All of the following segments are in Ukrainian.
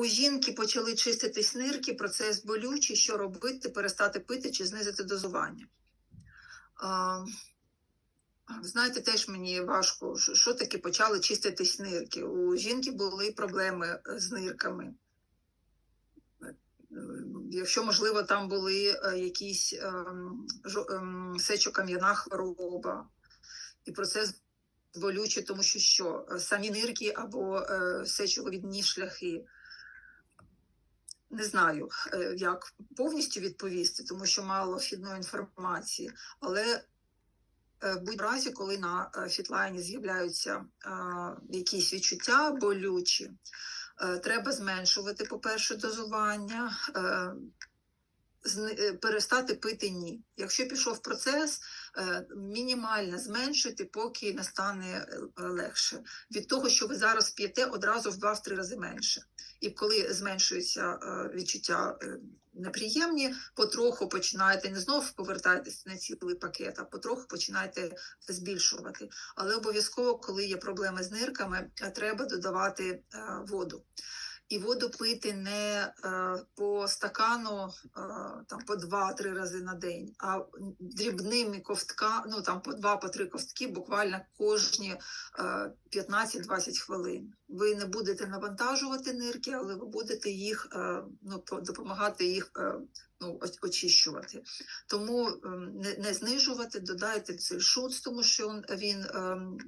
У жінки почали чиститись нирки, процес болючий, що робити, перестати пити чи знизити дозування. А, знаєте, теж мені важко, що, таке почали чиститись нирки. У жінки були проблеми е, з нирками. Е, Якщо, можливо, там були е, якісь ем, ем, сечокам'яна хвороба, і процес болючий, тому що що е, самі нирки або е, сечовидні шляхи. Не знаю, е, як повністю відповісти, тому що мало вхідної інформації, але е, в будь-якому разі, коли на е, фітлайні з'являються якісь відчуття болючі, треба зменшувати, по-перше, дозування, перестати пити ні. Якщо пішов процес, е, мінімально зменшуйте, поки не стане е, легше. Від того, що ви зараз п'єте, одразу в 2-3 рази менше. І коли зменшуються е, відчуття е, неприємні, потроху починаєте не знов повертайтесь на цілий пакет, а потроху починаєте збільшувати. Але обов'язково, коли є проблеми з нирками, е, треба додавати е, воду. І воду пити не е, по стакану е, там по два-три рази на день, а дрібними ковтка, ну там по два, по три ковтки, буквально кожні е, 15-20 хвилин. Ви не будете навантажувати нирки, але ви будете їх е, ну, допомагати їх е, ну, очищувати. Тому ем, не, знижувати, додайте цей шуц, тому що він, він ем,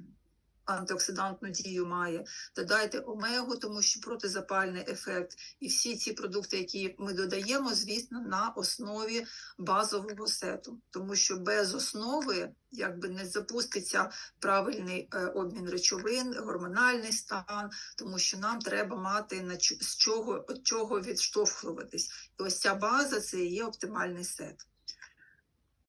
антиоксидантну дію має. Додайте омегу, тому що протизапальний ефект. І всі ці продукти, які ми додаємо, звісно, на основі базового сету, тому що без основи якби не запуститься правильний е, обмін речовин, гормональний стан, тому що нам треба мати на з чого, чого відштовхуватись. І ось ця база це є оптимальний сет.